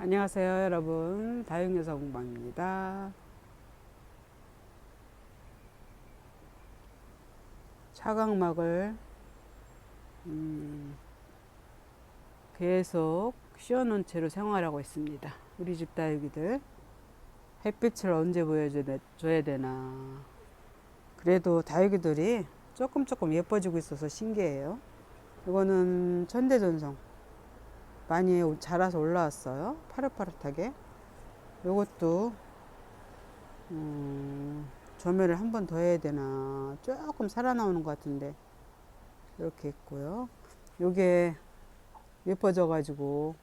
안녕하세요 여러분. 다육여사 공방입니다. 차광막을 음, 계속 씌워놓은 채로 생활하고 있습니다. 우리 집 다육이들. 햇빛을 언제 보여줘야 되나. 그래도 다육이들이 조금 조금 예뻐지고 있어서 신기해요. 이거는 천대전성 많이 자라서 올라왔어요. 파릇파릇하게. 요것도 음, 조매를 한 번 더 해야 되나 조금 살아나오는 것 같은데 이렇게 있고요. 요게 예뻐져 가지고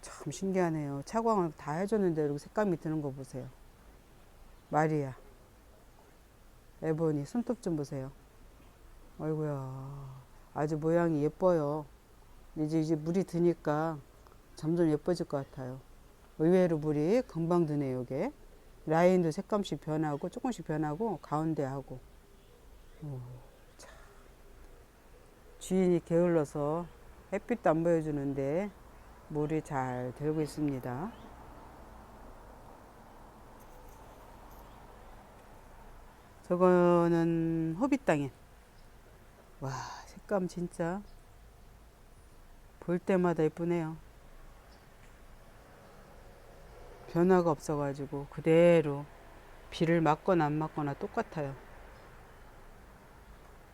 참 신기하네요. 차광을 다 해줬는데 이렇게 색감이 드는 거 보세요. 마리아 에보니 손톱 좀 보세요. 아이고야 아주 모양이 예뻐요. 이제 이제 물이 드니까 점점 예뻐질 것 같아요. 의외로 물이 금방 드네요, 이게. 라인도 색감씩 변하고 조금씩 변하고 가운데 하고. 오, 참. 주인이 게을러서 햇빛도 안 보여주는데 물이 잘 들고 있습니다. 저거는 호빗 땅에. 와, 색감 진짜 볼 때마다 예쁘네요. 변화가 없어가지고 그대로 비를 맞거나 안 맞거나 똑같아요.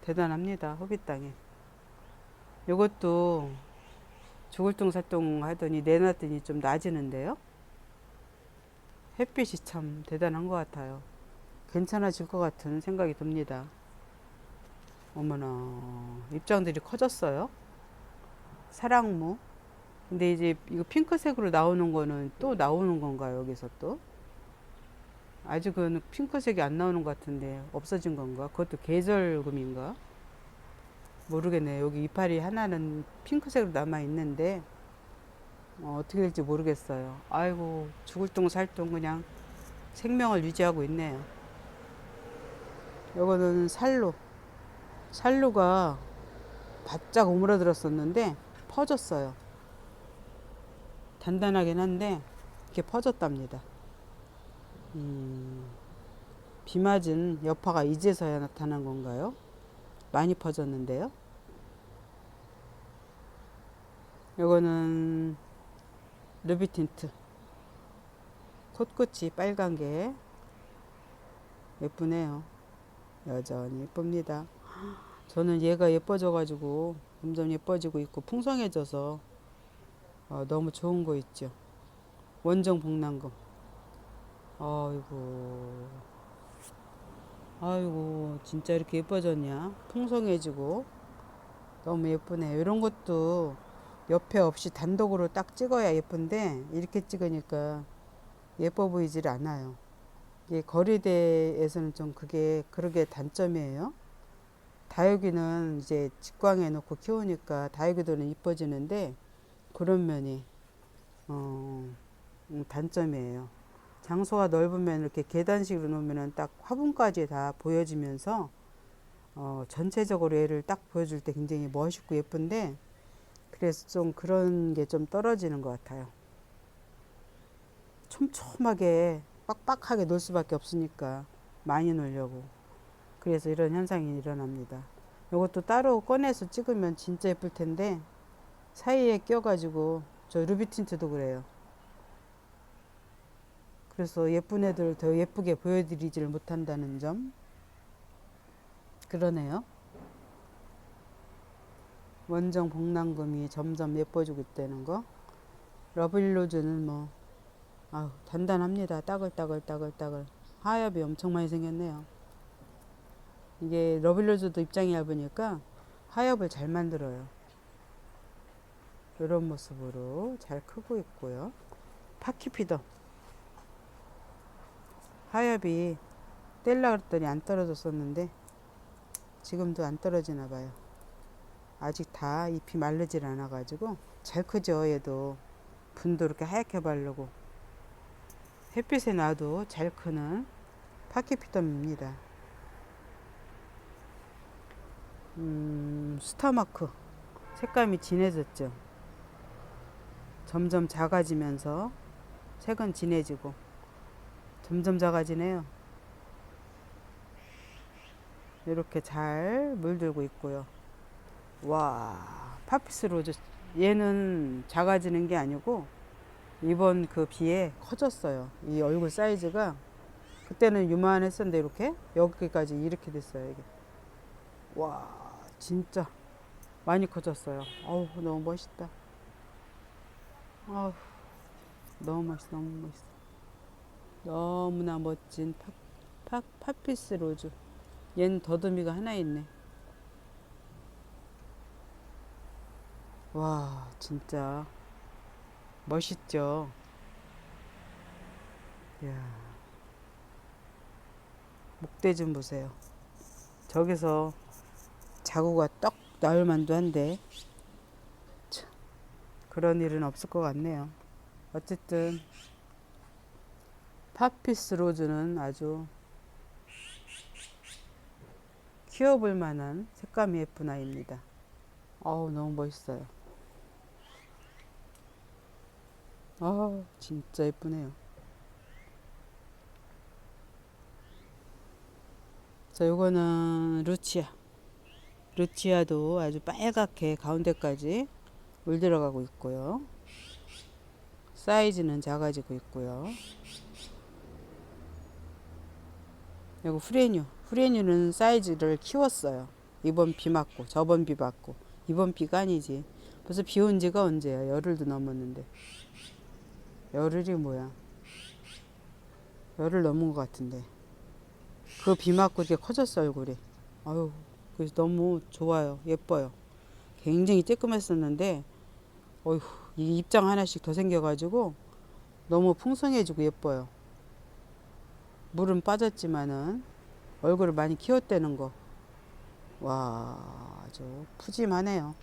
대단합니다. 호빗 땅에. 이것도 죽을똥살똥 하더니 내놨더니 좀 나아지는데요. 햇빛이 참 대단한 것 같아요. 괜찮아질 것 같은 생각이 듭니다. 어머나 입장들이 커졌어요. 사랑무. 근데 이제 이거 핑크색으로 나오는 거는 또 나오는 건가요? 여기서 또? 아직은 핑크색이 안 나오는 것 같은데 없어진 건가? 그것도 계절금인가? 모르겠네요. 여기 이파리 하나는 핑크색으로 남아 있는데 어, 어떻게 될지 모르겠어요. 아이고 죽을 똥 살 똥 그냥 생명을 유지하고 있네요. 요거는 살로 살로가 바짝 오므라들었었는데 퍼졌어요. 단단하긴 한데 이렇게 퍼졌답니다. 음, 비 맞은 여파가 이제서야 나타난 건가요? 많이 퍼졌는데요. 요거는 루비틴트 콧끝이 빨간 게 예쁘네요. 여전히 예쁩니다. 저는 얘가 예뻐져 가지고 점점 예뻐지고 있고 풍성해져서 어, 너무 좋은 거 있죠. 원정 복랑금. 아이고. 아이고, 진짜 이렇게 예뻐졌냐? 풍성해지고. 너무 예쁘네. 이런 것도 옆에 없이 단독으로 딱 찍어야 예쁜데, 이렇게 찍으니까 예뻐 보이질 않아요. 이게 거리대에서는 좀 그게, 그러게 단점이에요. 다육이는 이제 직광해 놓고 키우니까 다육이들은 이뻐지는데 그런 면이 어, 음, 단점이에요. 장소가 넓으면 이렇게 계단식으로 놓으면 딱 화분까지 다 보여지면서 어, 전체적으로 얘를 딱 보여줄 때 굉장히 멋있고 예쁜데 그래서 좀 그런 게 좀 떨어지는 것 같아요. 촘촘하게 빡빡하게 놓을 수밖에 없으니까 많이 놓으려고. 그래서 이런 현상이 일어납니다. 이것도 따로 꺼내서 찍으면 진짜 예쁠 텐데 사이에 껴가지고 저 루비틴트도 그래요. 그래서 예쁜 애들 더 예쁘게 보여드리지를 못한다는 점 그러네요. 원정 복랑금이 점점 예뻐지고 있다는 거. 러블로즈는 뭐 아우 단단합니다. 따글따글따글따글 하엽이 엄청 많이 생겼네요. 이게 러블로즈도 입장이 얇으니까 하엽을 잘 만들어요. 이런 모습으로 잘 크고 있고요. 파키피더 하엽이 뗄라 그랬더니 안 떨어졌었는데 지금도 안 떨어지나 봐요. 아직 다 잎이 마르질 않아 가지고 잘 크죠 얘도 분도 이렇게 하얗게 바르고 햇빛에 놔도 잘 크는 파키피덤입니다. 음, 스타마크 색감이 진해졌죠. 점점 작아지면서 색은 진해지고 점점 작아지네요. 이렇게 잘 물들고 있고요. 와, 파피스 로즈 얘는 작아지는 게 아니고 이번 그 비에 커졌어요. 이 얼굴 사이즈가 그때는 유만했었는데 이렇게 여기까지 이렇게 됐어요. 이게 와, 진짜 많이 커졌어요. 어우, 너무 멋있다. 아우, 너무 멋있어, 너무 멋있어. 너무나 멋진 파, 파, 파피스 로즈. 얘는 더듬이가 하나 있네. 와, 진짜 멋있죠? 이야. 목대 좀 보세요. 저기서 자구가 떡 나올 만도 한데 참, 그런 일은 없을 것 같네요. 어쨌든 파피스 로즈는 아주 키워볼 만한 색감이 예쁜 아이입니다. 어우 너무 멋있어요. 아 진짜 예쁘네요. 자 요거는 루치아. 루치아도 아주 빨갛게 가운데까지 물 들어가고 있고요. 사이즈는 작아지고 있고요. 그리고 프레뉴. 프레뉴는 사이즈를 키웠어요. 이번 비 맞고 저번 비 맞고 이번 비가 아니지. 벌써 비 온 지가 언제야? 열흘도 넘었는데. 열흘이 뭐야? 열흘 넘은 것 같은데. 그 비 맞고 이렇게 커졌어 얼굴이. 아유, 그래서 너무 좋아요. 예뻐요. 굉장히 쬐끔했었는데, 어휴, 이 입장 하나씩 더 생겨가지고 너무 풍성해지고 예뻐요. 물은 빠졌지만은 얼굴을 많이 키웠다는 거. 와, 아주 푸짐하네요.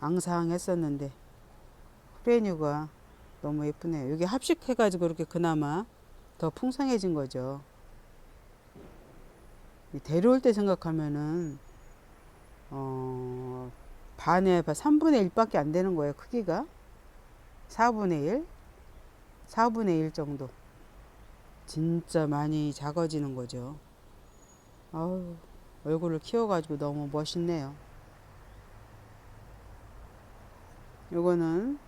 앙상했었는데 프레뉴가 너무 예쁘네요. 여기 합식해가지고 이렇게 그나마 더 풍성해진 거죠. 이 데려올 때 생각하면은 어, 반에 3분의 1밖에 안 되는 거예요. 크기가 4분의 1, 4분의 1 정도. 진짜 많이 작아지는 거죠. 아우, 얼굴을 키워가지고 너무 멋있네요. 요거는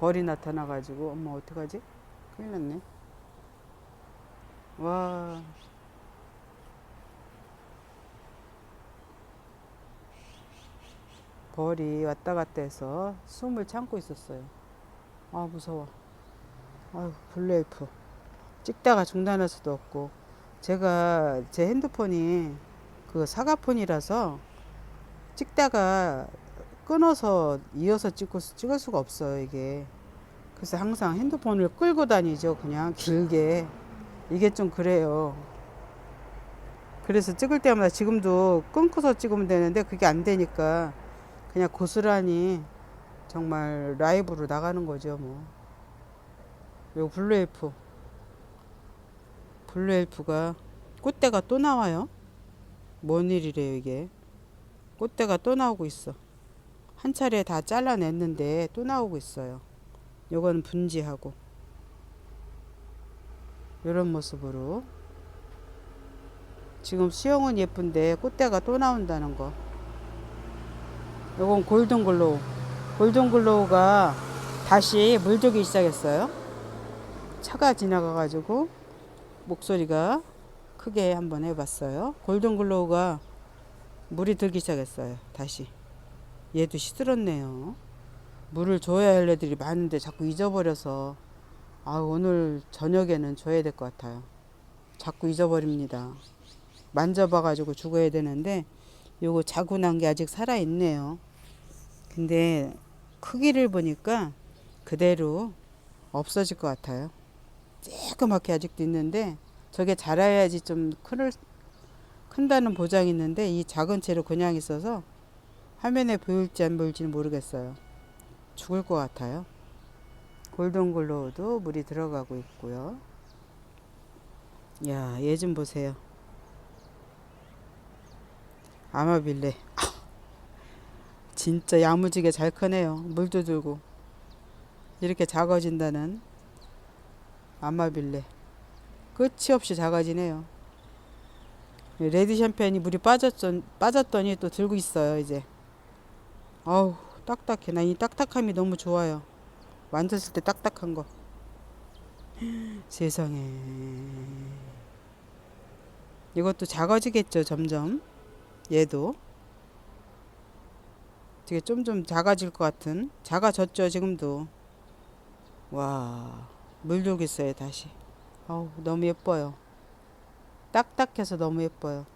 벌이 나타나가지고 엄마 어떡하지? 큰일 났네. 와. 벌이 왔다 갔다 해서 숨을 참고 있었어요. 아, 무서워. 아유, 블레이프. 찍다가 중단할 수도 없고. 제가 제 핸드폰이 그 사과폰이라서 찍다가 끊어서 이어서 찍고 찍을 수가 없어요, 이게. 그래서 항상 핸드폰을 끌고 다니죠, 그냥 길게. 이게 좀 그래요. 그래서 찍을 때마다 지금도 끊고서 찍으면 되는데 그게 안 되니까 그냥 고스란히 정말 라이브로 나가는 거죠, 뭐. 요 블루엘프. 블루엘프가 꽃대가 또 나와요. 뭔 일이래요, 이게. 꽃대가 또 나오고 있어. 한 차례 다 잘라냈는데 또 나오고 있어요. 요거는 분지하고. 이런 모습으로. 지금 수영은 예쁜데 꽃대가 또 나온다는 거. 요건 골든글로우. 골든글로우가 다시 물들기 시작했어요. 차가 지나가 가지고 목소리가 크게 한번 해봤어요. 골든글로우가 물이 들기 시작했어요. 다시. 얘도 시들었네요. 물을 줘야 할 애들이 많은데 자꾸 잊어버려서 아 오늘 저녁에는 줘야 될 것 같아요. 자꾸 잊어버립니다. 만져봐가지고 죽어야 되는데 요거 자고 난 게 아직 살아 있네요. 근데 크기를 보니까 그대로 없어질 것 같아요. 쬐끄맣게 아직도 있는데 저게 자라야지 좀 큰을 큰다는 보장이 있는데 이 작은 채로 그냥 있어서 화면에 보일지 안 보일지는 모르겠어요. 죽을 것 같아요. 골든글로우도 물이 들어가고 있고요. 야, 얘 좀 보세요. 아마빌레. 진짜 야무지게 잘 크네요. 물도 들고 이렇게 작아진다는 아마빌레 끝이 없이 작아지네요. 레드 샴페인이 물이 빠졌던, 빠졌더니 또 들고 있어요 이제. 아우 딱딱해. 나이 딱딱함이 너무 좋아요. 만졌을 때 딱딱한 거. 세상에. 이것도 작아지겠죠 점점. 얘도. 되게 좀 좀 작아질 것 같은 작아졌죠 지금도 와 물들고 있어요 다시 아우 너무 예뻐요 딱딱해서 너무 예뻐요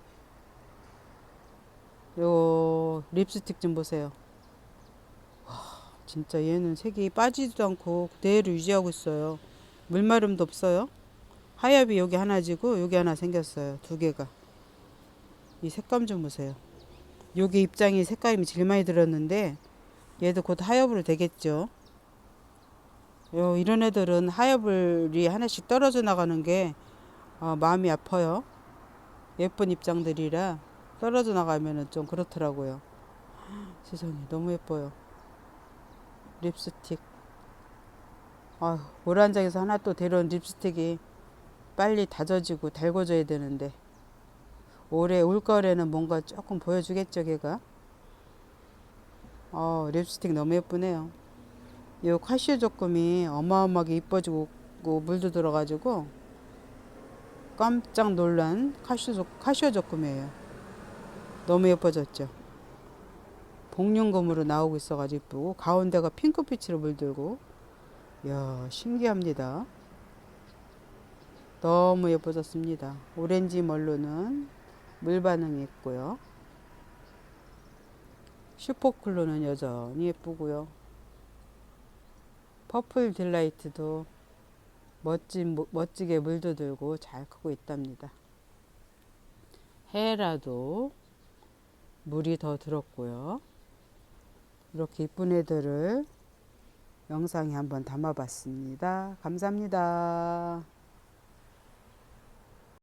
요 립스틱 좀 보세요 와 진짜 얘는 색이 빠지지도 않고 그대로 유지하고 있어요 물마름도 없어요 하엽이 여기 하나 지고 여기 하나 생겼어요 두 개가 이 색감 좀 보세요 여기 입장이 색감이 제일 많이 들었는데 얘도 곧 하엽으로 되겠죠. 요 이런 애들은 하엽을이 하나씩 떨어져 나가는 게 어, 마음이 아파요. 예쁜 입장들이라 떨어져 나가면은 좀 그렇더라고요. 세상에 너무 예뻐요. 립스틱. 아, 오란장에서 하나 또 데려온 립스틱이 빨리 다져지고 달궈져야 되는데 올해 올가을에는 뭔가 조금 보여주겠죠, 걔가. 어, 립스틱 너무 예쁘네요. 이 카시오 조금이 어마어마하게 이뻐지고 물도 들어가지고 깜짝 놀란 카시오, 카시오 조금이에요. 너무 예뻐졌죠. 복륜금으로 나오고 있어가지고 이쁘고 가운데가 핑크빛으로 물들고 이야 신기합니다. 너무 예뻐졌습니다. 오렌지 멀로는 물 반응이 있고요. 슈퍼클로는 여전히 예쁘고요. 퍼플 딜라이트도 멋진, 멋지게 물도 들고 잘 크고 있답니다. 헤라도 물이 더 들었고요. 이렇게 이쁜 애들을 영상에 한번 담아봤습니다. 감사합니다.